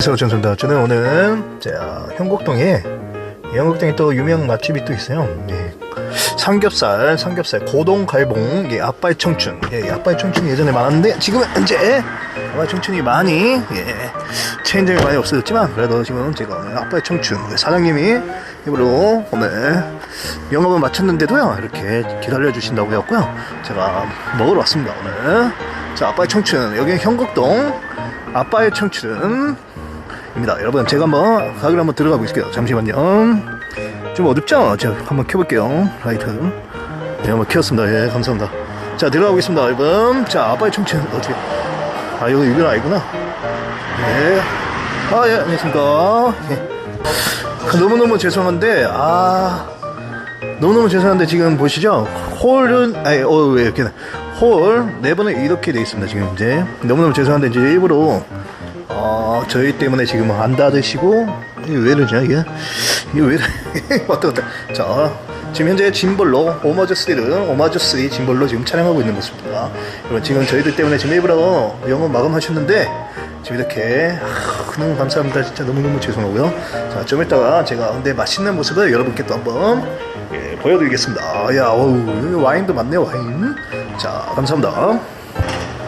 안녕하세요 전선다 저는 오늘. 자 현곡동에 현곡동에 또 유명 맛집이 또 있어요. 예. 삼겹살 삼겹살 고동 갈봉 예, 아빠의 청춘. 예, 아빠의 청춘이 예전에 많았는데 지금은 이제 아빠의 청춘이 많이 예, 체인점이 많이 없어졌지만 그래도 지금 제가 아빠의 청춘 예, 사장님이 입으로 오늘 영업을 마쳤는데도요 이렇게 기다려 주신다고 해갖고요 제가 먹으러 왔습니다 오늘. 자 아빠의 청춘 여기 현곡동. 아빠의 청춘 입니다. 여러분 제가 한번 가게를 한번 들어가 보겠습니다. 잠시만요. 좀 어둡죠? 제가 한번 켜볼게요. 라이트. 네, 한번 켰습니다. 예, 감사합니다. 자, 들어가 보겠습니다, 여러분. 자, 아빠의 청춘 어떻게? 아, 여기 여기는 아니구나. 예. 아, 예, 안녕하십니까. 예. 너무너무 죄송한데, 아, 너무너무 죄송한데 지금 보시죠? 홀은, 아니, 어, 왜 이렇게, 홀, 네 번에 이렇게 돼 있습니다, 지금 이제. 너무너무 죄송한데, 이제 일부러, 어, 저희 때문에 지금 안 닫으시고, 왜 이러냐, 이게? 이게 왜? 왔다 갔다. 자, 지금 현재 짐볼로, 오마주 3를, 오마주 3 짐볼로 지금 촬영하고 있는 모습입니다. 여러분, 지금 저희들 때문에 지금 일부러 영업 마감하셨는데, 지금 이렇게, 아, 너무 감사합니다. 진짜 너무너무 죄송하고요. 자, 좀 이따가 제가 근데 맛있는 모습을 여러분께 또 한번 예, 보여드리겠습니다. 아, 야, 어우, 와인도 많네요, 와인. 자, 감사합니다.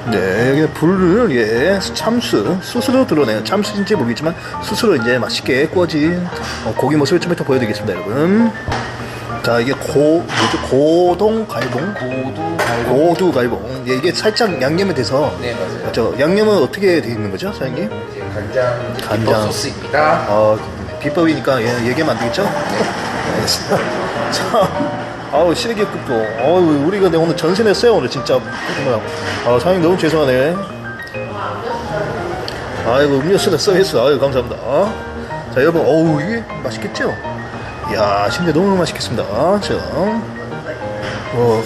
네, 여기 불을 예 참수 수수로 드러내요. 참수인지 모르겠지만 수수로 이제 맛있게 구워진 어, 고기 모습을 좀 이따 보여드리겠습니다, 여러분. 자, 이게 고 뭐죠? 고동 갈봉, 고두 갈고 고두 갈봉. 예, 이게 살짝 양념이 돼서 네 맞아요 저 양념은 어떻게 돼 있는 거죠, 사장님? 이제 간장 간장. 비법 소스입니다 어, 비법이니까 예, 얘기하면 안 되겠죠? 네. 알겠습니다. 자, 아우, 시래기국도. 어우, 우리가 내 오늘 전세 냈어요, 오늘 진짜. 아, 사장님 너무 죄송하네. 아이고, 음료수다 서비스. 아유, 감사합니다. 자, 여러분, 어우, 이게 맛있겠죠? 이야, 진짜 너무 맛있겠습니다. 자, 어,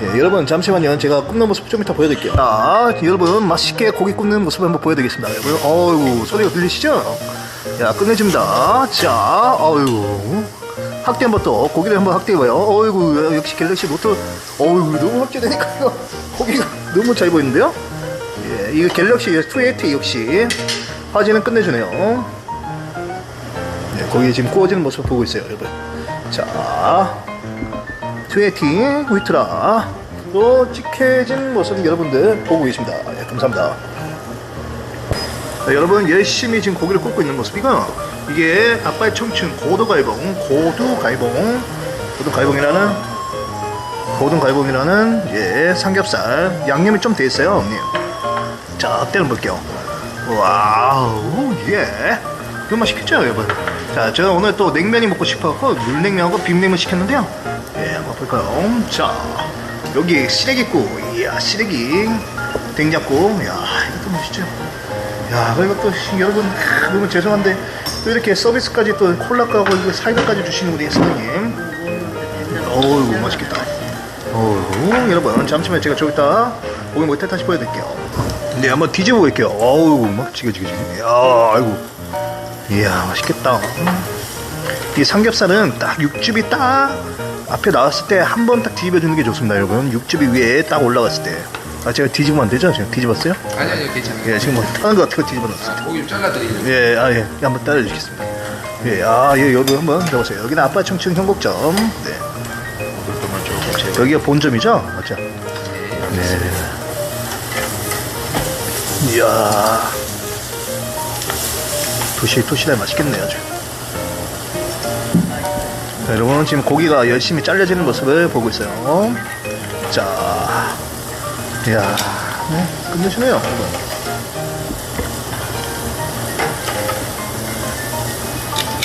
예, 여러분 잠시만요. 제가 굽는 모습 좀 이따 보여드릴게요. 자, 여러분 맛있게 고기 굽는 모습 한번 보여드리겠습니다. 여러분, 어유 소리가 들리시죠? 야, 끝내줍니다. 자, 어유 확대 한번 또 고기를 한번 확대해봐요. 어이구 역시 갤럭시 노트. 어이구 너무 확대되니까요. 고기가 너무 잘 보이는데요? 예, 이거 갤럭시 S280 역시 화질은 끝내주네요. 네, 고기 지금 구워지는 모습 보고 있어요, 여러분. 자, 트웨티 위트라 또 찍혀진 모습 여러분들 보고 계십니다. 예, 감사합니다. 자, 여러분 열심히 지금 고기를 굽고 있는 모습이고 이게 아빠의 청춘 고도갈봉 고두갈봉. 고두갈봉이라는 고등갈봉이라는 예 삼겹살. 양념이 좀 돼 있어요 형님. 자 때려 볼게요. 와우 예. 이거 맛있겠죠 여러분? 자 저는 오늘 또 냉면이 먹고 싶어서 물냉면하고 비빔냉면 시켰는데요. 예 한번 볼까요? 자 여기 시래기국. 이야 시래기 된장국 이야 이것도 맛있죠 야 그리고 또 씨, 여러분 크, 너무 죄송한데 또 이렇게 서비스까지 또 콜라까고 이거 사이다까지 주시는 우리 사장님. 어우 맛있겠다. 어우 여러분 잠시만 제가 좀 이따 고기 못해 다시 보여드릴게요. 네 한번 뒤집어 볼게요. 어우 막 지겨지겨지겨 야 아이고. 이야 맛있겠다. 이 삼겹살은 딱 육즙이 딱 앞에 나왔을 때 한 번 딱 뒤집어 주는 게 좋습니다 여러분. 육즙이 위에 딱 올라갔을 때 아, 제가 뒤집으면 안 되죠? 지금 뒤집었어요? 아니 아니 괜찮아요 예, 지금 뭐 타는 것 같아요. 뒤집어 놨어요. 아, 고기 좀 잘라드리려고 예, 아, 예, 한번 따라주시겠습니다. 예, 아, 예, 여기 한번 들어보세요. 여기는 아빠 청춘 형곡점. 네. 그만 조금 제가 여기가 본점이죠? 맞죠? 네. 이야. 도시, 도시달 맛있겠네요, 아주. 자, 여러분, 지금 고기가 열심히 잘려지는 모습을 보고 있어요. 자. 이야. 네, 끝내주네요, 여러분.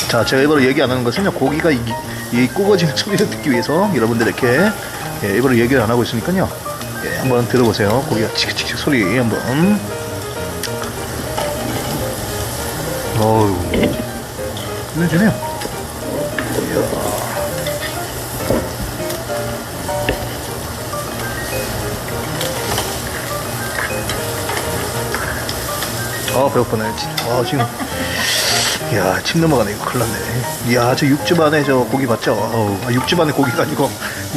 자, 제가 일부러 얘기 안 하는 것은요, 고기가 이, 이 구워지는 소리를 듣기 위해서 여러분들 이렇게 예, 일부러 얘기를 안 하고 있으니까요. 예, 한번 들어보세요. 고기가 치크치크 소리 한번. 어우, 끝내주네요. 배고프네. 아, 지금. 이야, 침 넘어가네. 이거 큰일 났네. 이야, 저 육즙 안에 저 고기 맞죠? 어우, 아, 육즙 안에 고기가 아니고,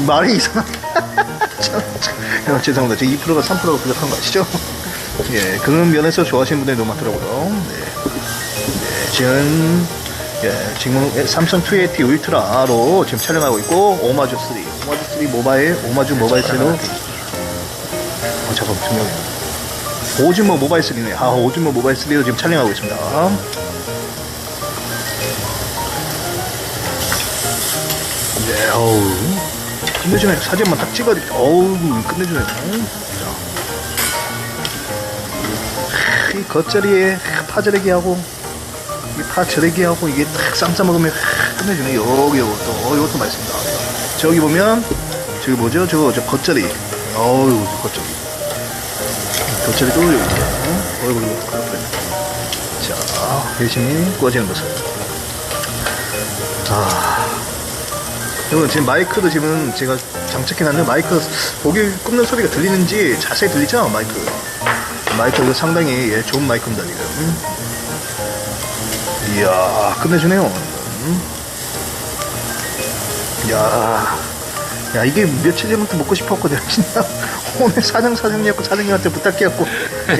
말이 이상한. 참, 죄송합니다. 저 2%가 3%가 부족한 거 아시죠? 예, 그런 면에서 좋아하시는 분들이 너무 많더라고요. 네. 지금 예, 지금 삼성 280 울트라로 지금 촬영하고 있고 오마주 3, 오마주 3 모바일, 오마주 모바일 3로 어 잠깐 분명히 오즈모 모바일 3네. 아 오즈모 모바일 3로 지금 촬영하고 있습니다. 네, 어우 끝내주네. 사진만 딱 찍어. 어우 끝내주네. 자. 이 겉절이에 파절이기 하고 이 파절이기 하고 이게 딱 쌈싸 먹으면 끝내주네 여기 요것도 어, 이것도 맛있습니다 저기 보면 저기 뭐죠 저거 저 겉절이 어우 저 겉절이 겉절이도 여기 있죠 어이구 이거 그렇군 자 열심히 구워지는 모습 아 여러분 지금 마이크도 지금 제가 장착해놨는데 마이크 고기 굽는 소리가 들리는지 자세히 들리죠? 마이크. 마이크 이거 상당히 예, 좋은 마이크입니다 지금. 이야 끝내주네요 음. 이야 야 이게 며칠 전부터 먹고 싶었거든 진짜 오늘 사장 사장님하고 사장님한테 부탁해갖고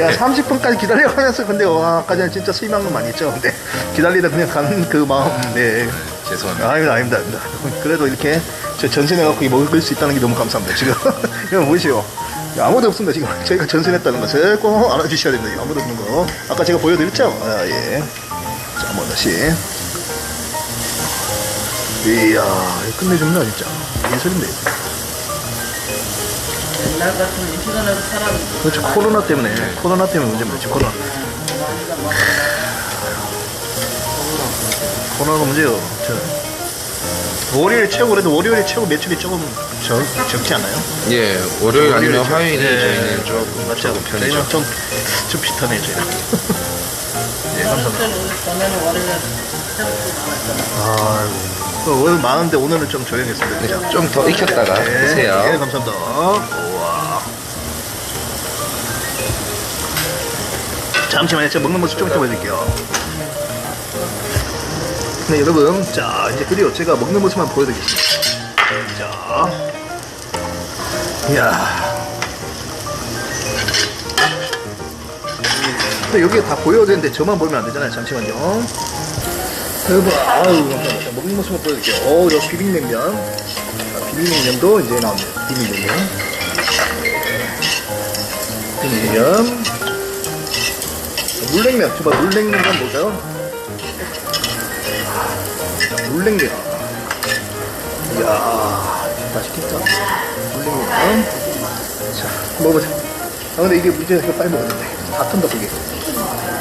야 30분까지 기다려가면서 근데 와 아까 전에 진짜 실망은 많이 했죠 근데 기다리다 그냥 가는 그 마음 네 죄송합니다. 아닙니다, 아닙니다, 아닙니다. 그래도 이렇게 저 전신해갖고 이 먹을 수 있다는 게 너무 감사합니다. 지금 이거 보이시오? 아무도 없습니다. 지금 저희가 전신했다는 것을 꼭 알아주셔야 됩니다. 아무도 없는 거. 아까 제가 보여드렸죠? 아, 예. 자, 한번 다시. 이야, 끝내줍니다, 진짜. 예술인데. 옛날 같은 이 시간에도 사람 그렇죠. 코로나 때문에, 코로나 때문에 문제입니다. 지금 코로나. 코로나가 문제요. 저, 월요일 최고, 그래도 월요일에 최고 매출이 조금 적, 적지 않아요? 예, 월요일 아니면 월요일이죠. 화요일이 네. 저희는 조금 맞죠? 적은 편이죠. 저희는 좀, 좀 비슷하네요, 저희는. 예, 감사합니다. 때는 전에는 월요일에 많았잖아. 아이고. 오늘 많은데 오늘은 좀 조용했습니다. 그냥. 좀더 익혔다가 드세요. 네, 감사합니다. 우와. 잠시만요. 제가 먹는 모습 좀 이따 보여드릴게요. 네, 여러분. 자, 이제 드디어 제가 먹는 모습만 보여드리겠습니다. 자. 이야. 근데 여기에 다 보여야 되는데 저만 보면 안 되잖아요. 잠시만요. 여러분, 아유, 감사합니다. 자, 먹는 모습만 보여드릴게요. 어우, 저 비빔냉면. 자, 비빔냉면도 이제 나옵니다. 비빔냉면. 비빔냉면. 자, 물냉면. 정말 물냉면 한번 볼까요? 자, 물냉면. 이야, 맛있겠다. 물냉면. 자, 먹어보자. 아, 근데 이게 문제가 이거 빨리 돼. 다 턴다, 그게.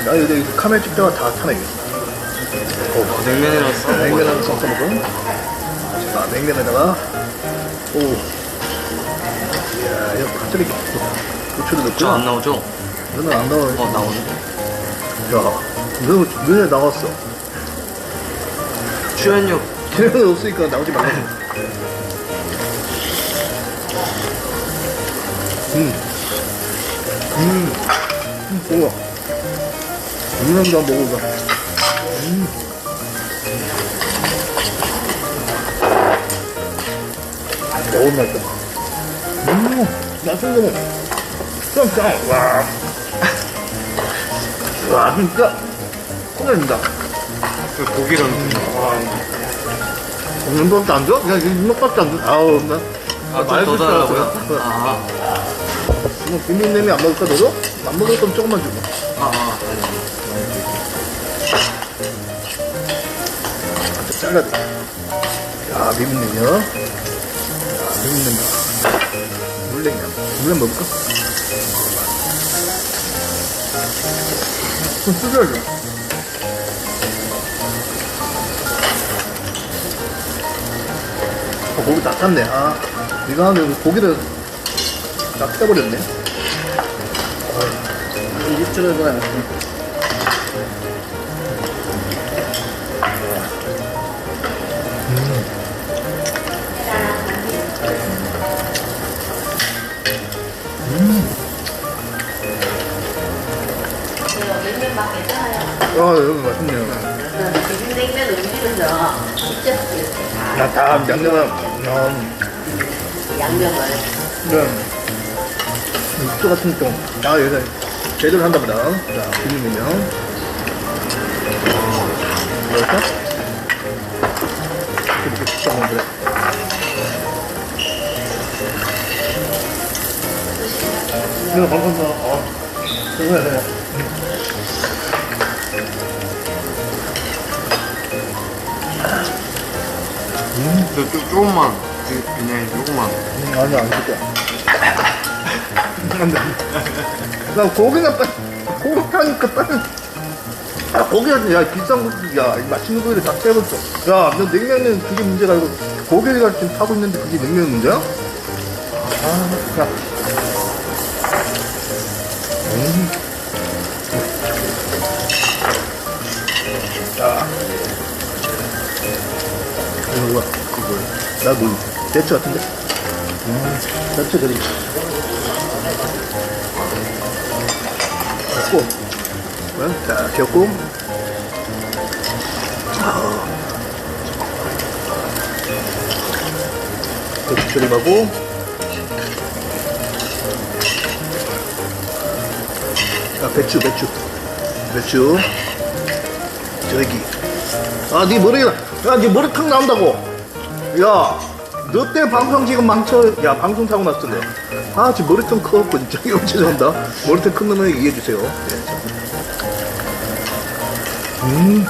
나 이거, 이거 카메라 찍다가 다 타네, 이게. 어, 냉면이랑 써 냉면하고 섞어 먹어. 자, 냉면에다가 오. 이야, 이거 갑자기 고추도 넣고. 저안 나오죠? 너는 안 나와. 어 나오네. 야, 너 눈에 나왔어. 출연료 기회는 없으니까 나오지 말라고. 음. 음. 음, 뭐야. 냉면도 한번 먹어봐. 너무 맛있다. 음, 거는 진짜, 와. 와, 진짜, 끝내준다. 고기랑 운동도 안 줘? 그냥 이만밖에 안 줘. 아우, 나. 아 좀더 달라고요? 그, 아, 뭐, 비빔냉면 안 먹을까, 너도? 안 먹을 거면 조금만 주고. 아, 아. 좀 잘라야 돼. 야, 비빔냉면. 야, 비빔냉면. 물냉면. 물냉면 먹을까? 좀 뜯어야죠. 어, 고기 다 탔네. 아, 이거 하면 고기를 다 떼버렸네. 아, 입질을 그냥. 아, 여기 맛있네요. 생면 음식에서 이렇게 나다 양념을, 음, 양념을 네. 육수 같은 똥. 아, 여기서 제대로 한다 보다. 자, 비빔면요. 여기서 이렇게 쭉 먹으래. 이거 먹어서, 어, 그거야, 그거. 근데 좀 조금만 그- 그냥 조금만 음, 아니, 안 줄게. 안 돼. 나 고기가 빨리, 고기 하니까 빨리. 아, 고기가, 야, 비싼 고기, 야, 이 맛있는 고기를 다 빼버렸어. 야, 너 냉면은 그게 문제가 아니고, 고기가 지금 타고 있는데 그게 냉면 문제야? 아, 야. 음. 자. 이거? 이거 뭐야? 나 뭐, 대추 같은데? 음, 대추 드림. 고 자, 겹고. 대추 조림하고. 아, 배추, 배추. 배추. 저기. 아, 네 머리가, 야, 네 머리 탁 나온다고. 야, 너 때 방송 지금 망쳐, 야, 방송 사고 났던데. 아, 지금 머리통 커갖고, 진짜. 이거 죄송합니다. 머리통 큰 놈은 이해해주세요. 예, 자. 음.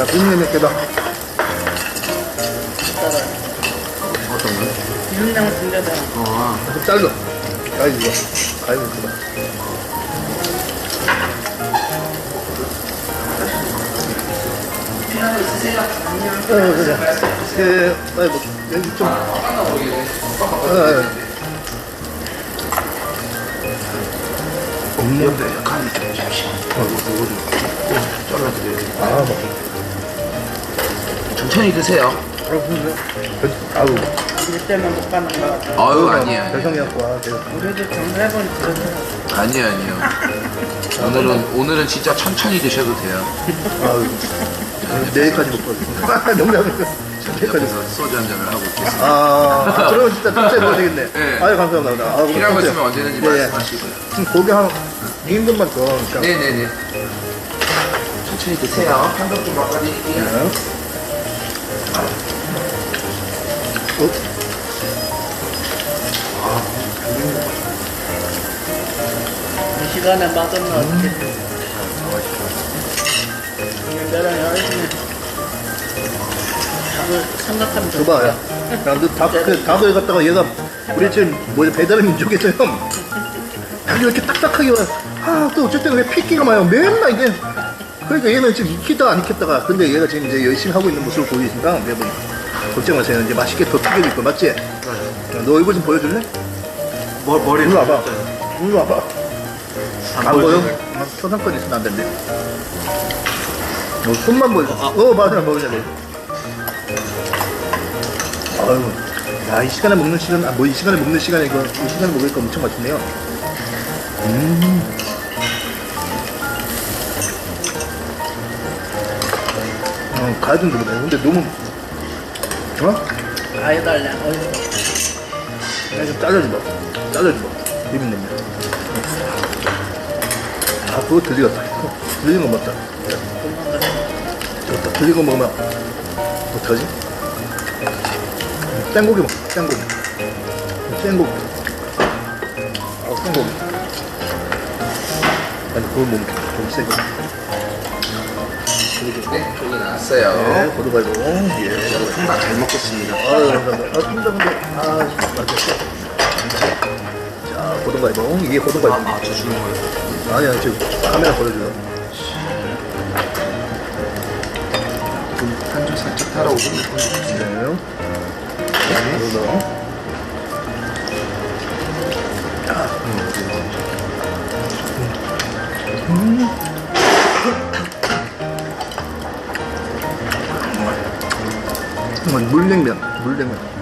자, 비빔냉면 깨다. 어떤 거요? 비빔장 준비하다. 어좀 잘라. 가위 이거. 가위 이거. 필요한 거 있으세요? 아니요. 어, 그래. 그, 아이, 뭐, 여기 좀. 어, 어. 없는데, 간이 좀 주십시오. 어, 이거 좀, 좀 잘라드려야지. 아, 뭐. 천천히 드세요. 아우, 우리 때문에 못 가는 거 같아. 아유 아니에요. 우리도. 아니에요 아니에요. 오늘은 오늘은 진짜 천천히 드셔도 돼요. 아우, 내일까지 못 가겠어. 농담이고. 내일까지. 소주 한 잔을 하고 있겠습니다. 아, 그러면 진짜 진짜 먹어야 되겠네. 네. 아유, 감사합니다. 아, 필요한 거. 있으면 언제든지 예, 예. 말씀하시고요. 지금 고기 한 2인분만 더. 그러니까. 네네네. 천천히 드세요. 한번 좀 바꿔드릴게요. 네. 어? 이 시간에 맛없나 어떻게 이게 나랑 열심히 답을 생각하면 좋을 줘봐, 거야. 야. 야, 너 닭, 그 닭을 갖다가 얘가, 우리 지금 뭐지, 배달의 민족에서요. 닭이 이렇게 딱딱하게 와. 아, 또 어쨌든 왜 핏기가 많아요. 맨날 이게. 그러니까 얘는 지금 익히다가 안 익혔다가. 근데 얘가 지금 이제 열심히 하고 있는 모습을 보이니까 매번 걱정 마세요. 이제 맛있게 더 튀겨질 거 맞지? 야, 너 얼굴 좀 보여줄래? 머, 머리 일로 와봐. 일로 와봐. 안 안 보여? 보여주네. 아, 초상권 있으면 안 된대. 어, 손만 보여. 어, 맞아, 먹으자, 먹 아유, 야, 이 시간에 먹는 시간, 아, 뭐 이 시간에 먹는 시간에 이거, 이 시간에 먹으니까 엄청 맛있네요. 음. 가야좀 되네. 근데 너무, 어? 아예 달래. 어디서? 야, 좀 잘라줘봐. 잘라줘봐. 비빔 냉면. 아, 그거 들리겠다. 들리는 거 맞다. 좋다. 들린 거 먹으면 어떡하지? 생고기 먹자, 생고기. 생고기. 아, 생고기. 아니, 그걸 못 먹겠다. 고기 생고기. 네, 저기 나왔어요. 네, 고등갈고. 예. 통닭 잘 먹겠습니다. 아유, 감사합니다. 아, 근데, 근데, 아, 맛있어. 자, 고등갈고. 이게 고등갈고. 아, 저 주는 거예요. 아니야, 지금 카메라 보여줘요. 한줄 살짝 따라오고 네. 네. 이거. 음, 물냉면. 물냉면.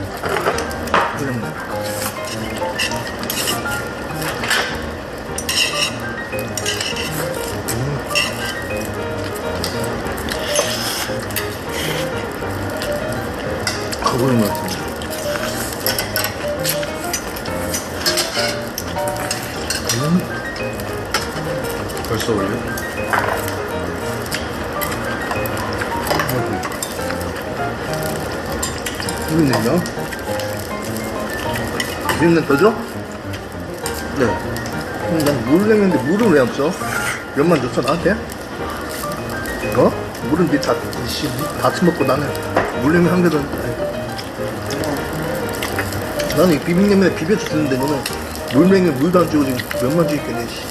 더 줘? 네. 그럼 난 물냉면인데 물은 왜 없어? 면만 줬어 나한테? 어? 물은 니다 씨, 다 처먹고 나는 물냉면 한 개도. 나는 이 비빔냉면에 비벼서 주는데 너는 물냉면 물도 안 주고 지금 면만 주니까 씨.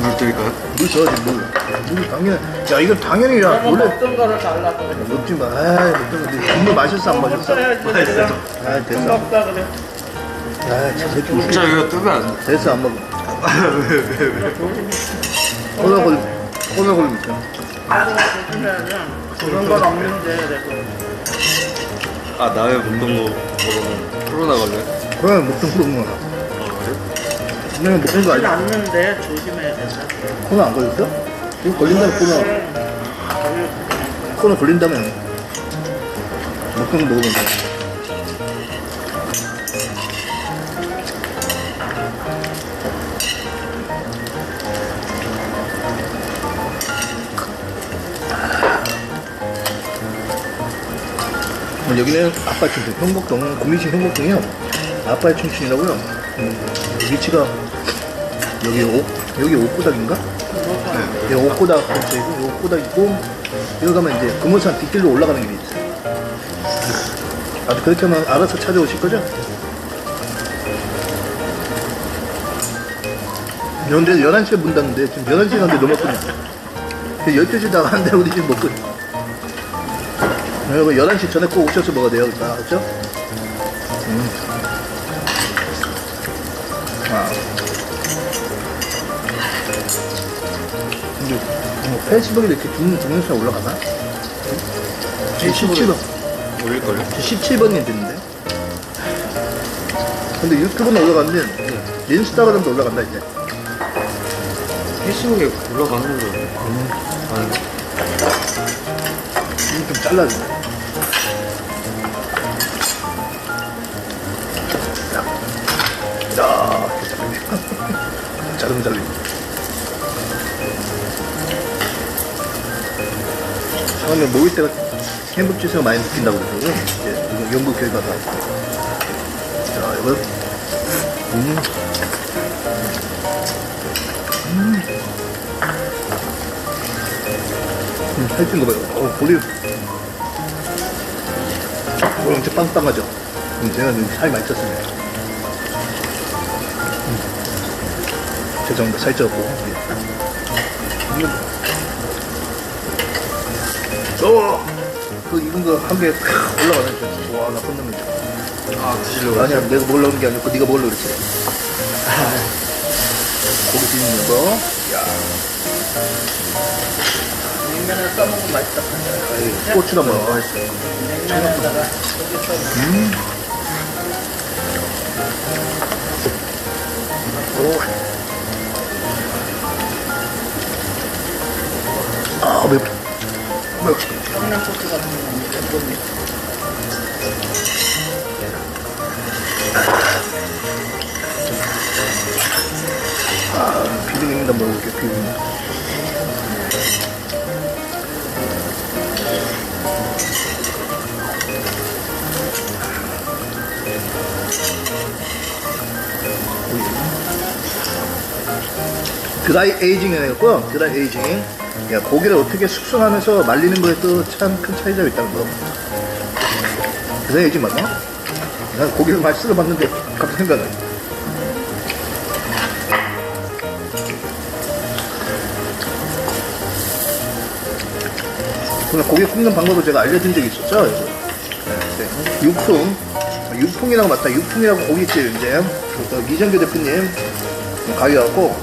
물 드릴까요? 물 줘야지 물. 물 당연히 야 이건 당연히 야 원래 먹던 거를 달라고. 먹지 마. 아이 먹던 건데 국물 마셨어 안 마셨어? 먹어야지. 아 됐어. 먹다 그래. 웃겨. 진짜 이거 뜨면 안 돼. 됐어 안 먹어. 코로나 걸리 코로나 걸리고 있어. 하루가 조심해야지. 그런 건 없는데. 아, 남의 먹던 거 먹으면 코로나 걸려요? 코로나 먹던 그런 거야. 그냥 먹던 거 그렇진 아니야. 않는데 조심해야 된다. 코로나 안 걸렸어? 이거 걸린다면 코로나 코로나 걸린다면 먹던 거 먹으면 돼. 어, 여기는 아빠 춘천 형곡동 구미시 형곡동이요. 아빠의 춘천이라고요? 음, 위치가 여기 옥 여기 옥구닥인가? 네, 옥구닥 근처이고 여기 옥구닥 있고 여기 가면 이제 금호산 뒷길로 올라가는 길이 있어요. 아주 그렇게 하면 알아서 찾아오실 거죠? 근데 11시에 문 닫는데 지금 11시 간데 넘었거든요 12시 다 하는데 우리 지금 먹거든요 여러분 11시 전에 꼭 오셔서 먹어야 돼요 알았죠? 음. 아. 근데 뭐 페이스북에 이렇게 죽는 동영상 올라가나? 17번 올릴걸요? 17번이 됐는데 근데 유튜브는 올라갔는데 인스타그램도 올라간다 이제 페이스북에 올라가는 거 아닌가? 이거 좀 잘라줘 야, 자르면 잘리네 처음에 모일 때가 행복지수가 많이 느낀다고 그러더라고요. 이제 이거 연구 결과가. 자, 이거. 음. 음, 살찐 거 봐요. 어, 볼이. 어, 엄청 빵빵하죠? 음, 제가 좀 살이 많이 쪘습니다. 살쪄갖고. 예. 음. 어! 그 익은 거 한 개 올라가네. 진짜. 와, 나쁜 놈이죠. 아, 드시려고 아니야, 내가 하는 게 아니고 네가 먹으려고 그랬지. 고기 씹는 거. 야, 냉면을 써먹으면 맛있다. 아이, 고추나 먹어. 냉면에다가 고기 써먹으면. 오. 아, 맵. 맵. 청양고추 같은 거 먹으면 아, 비빔냉면 한번 먹어볼게, 비빔. 드라이 에이징 해갖고 드라이 에이징 야 고기를 어떻게 숙성하면서 말리는 거에 또 참 큰 차이가 있다는 거. 드라이 에이징 맞나? 난 고기를 많이 쓸어봤는데 갑자기 생각나 그냥 고기 굽는 방법을 제가 알려드린 적이 있었죠? 여러분 네, 네. 육풍 육풍이라고 맞다. 육풍이라고 고깃집 이제 그 이정규 대표님 가게 가고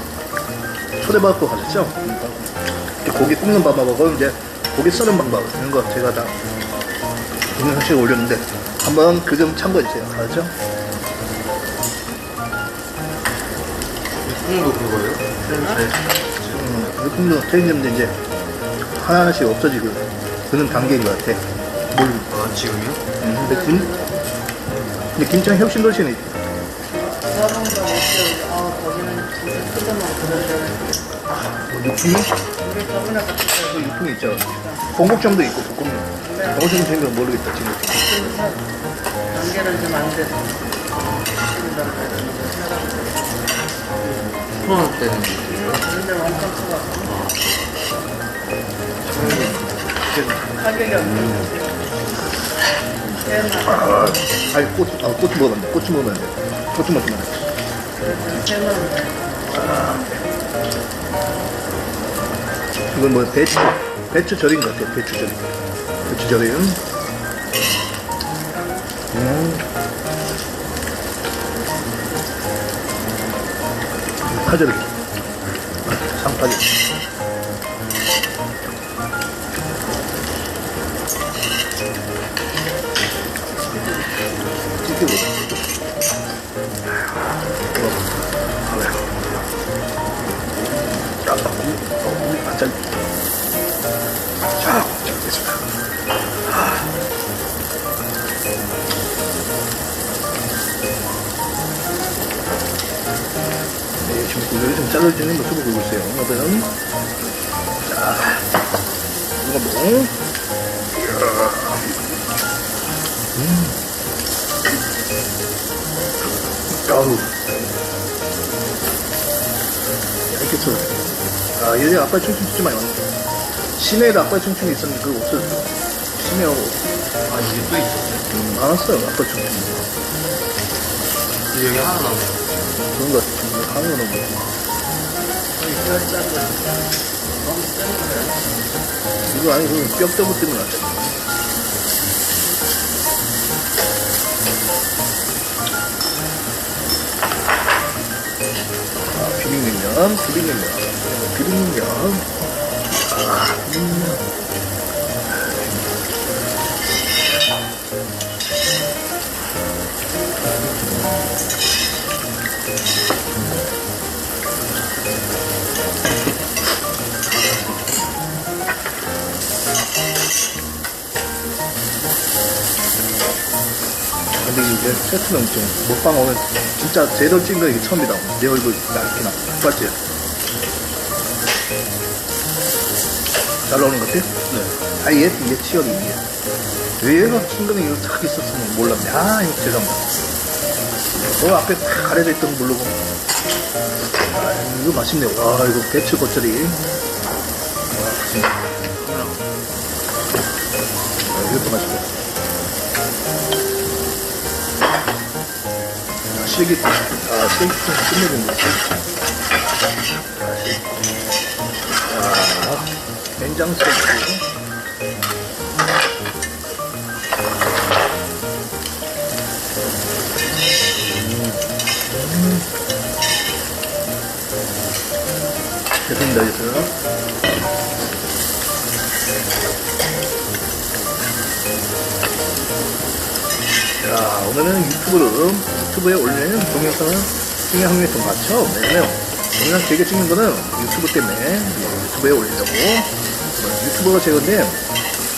초대받고 가셨죠? 그러니까 고기 굽는 방법하고 이제 고기 써는 방법 이런 거 제가 다 동영상에 올렸는데 한번 그 점 참고해 주세요 알았죠? 홍도 그거예요? 음, 육풍도 트레이닝점인데 이제 하나하나씩 없어지고 그는 단계인 것 같아 물 아, 지금요? 음, 근데 김 근데 김장 혁신 도시는 서봉도 먹고 어 거기는 육풍이? 우리 저번에 그 육풍이 있죠. 공곡점도 있고 볶음. 공곡점 생긴 모르겠다 지금. 단계는 좀 안 돼서. 코로나 때는 근데 엄청 커가지고. 가격이 없는데. 세만 아, 아니 꽃, 아, 꽃 먹으면 돼. 꽃 먹으면 돼. 꽃 먹으면 돼. 그래서 세만 원. 이건 뭐 배추, 배추 절인 것 같아요. 배추 절인. 배추 절인. 음. 파절이. 상파절. 찌개보다. 춤춤 진짜 많이 왔는데. 시내에도 아빠 춤춤이 있었는데 그거 없어졌어. 시내하고. 아 이게 또 있었어요. 음, 많았어요, 아빠 춤춤. 여기 하나 남았어. 그런 거 같아. 하는 거는 뭐. 이거 아니고 뼈대부 때문에 왔잖아. 아, 비빔냉면, 비빔냉면, 아, 음. 근데 이제 세트는 좀 먹방 오면 진짜 제대로 거 이게 처음이다. 내 얼굴 이렇게 나. 맞지? 잘 나오는 것 같아? 네. 아, 얘, 얘 치열이 이게. 얘가 친근이 이거 탁 있었으면 몰랐네. 아, 이거 죄송합니다. 어, 앞에 탁 가려져 있던 거 모르고. 아, 이거 맛있네. 와, 이거 배추 겉절이. 아, 이것도 맛있고. 아, 실기, 아, 실기 좀 끝내준다. 아, 된장 소스. 됐습니다, 이제. 자, 오늘은 유튜브로, 유튜브에 올리는 동영상을 찍는 확률이 좀 많죠? 왜냐면, 동 영상 되게 찍는 거는 유튜브 때문에 예, 유튜브에 올리려고. 뭐, 유튜버가 제건데,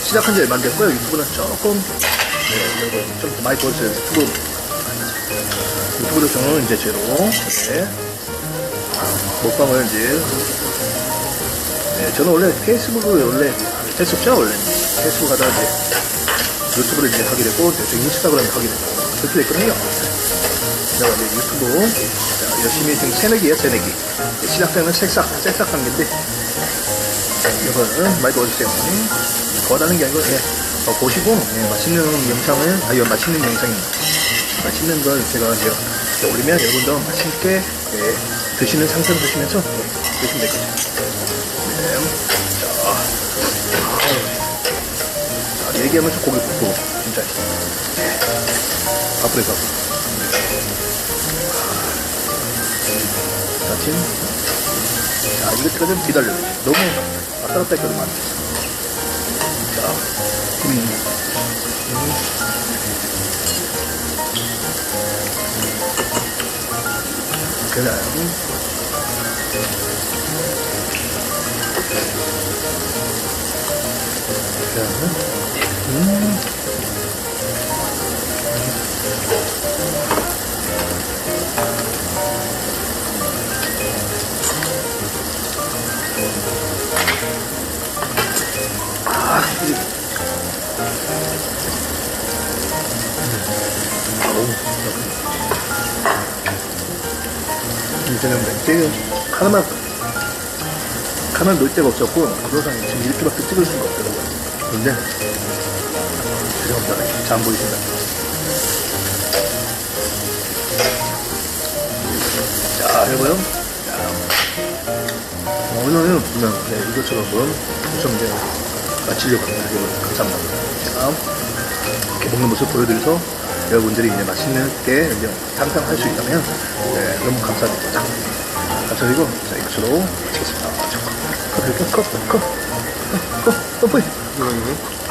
시작한 지 얼마 안 됐고요. 유튜브는 조금, 네, 이거 좀 많이 보였어요. 유튜브, 유튜브도 저는 이제 제로, 네. 먹방을 이제, 네, 저는 원래 페이스북을 원래 했었죠, 원래. 페이스북 하다가 이제, 유튜브를 이제 하게 됐고, 인스타그램을 하게 됐고, 그렇게 됐거든요. 제가 이제 유튜브, 자, 열심히 지금 새내기예요, 새내기. 때는 색삭, 색삭 관계인데, 이거는 많이 도와주세요. 도와달라는 게 아니고, 예, 어, 보시고, 예, 맛있는 영상을, 아, 이거 맛있는 영상입니다. 맛있는 걸 제가 이제 올리면 여러분도 맛있게 예, 드시는 상태로 드시면서 예, 드시면 될 거죠. 네. 자, 얘기하면서 고기 굽고, 진짜. 네. 앞으로 가고. 자, 지금. 자, 이거 좀 기다려요. 너무 왔다 갔다 했거든, 안 돼. 자, 음. 그다음 그다음 저는 멘트 하나만 카메라 놓을 데가 없었고 그러다 지금 이렇게밖에 찍을 수가 없더라고요. 그런데 죄송합니다. 잘안 보이신다. 자 여러분 오늘은 그냥 네, 한번 좀 이제 마치려고 합니다 여러분 감사합니다. 자, 이렇게 먹는 모습 보여드려서 여러분들이 이제 맛있게 이제 상상할 수 있다면 네, 너무 감사드립니다. 감사드리고 자 이것으로 마치겠습니다. 컷, 컷, 컷, 컷, 컷, 컷, 컷, 컷, 컷, 컷, 컷,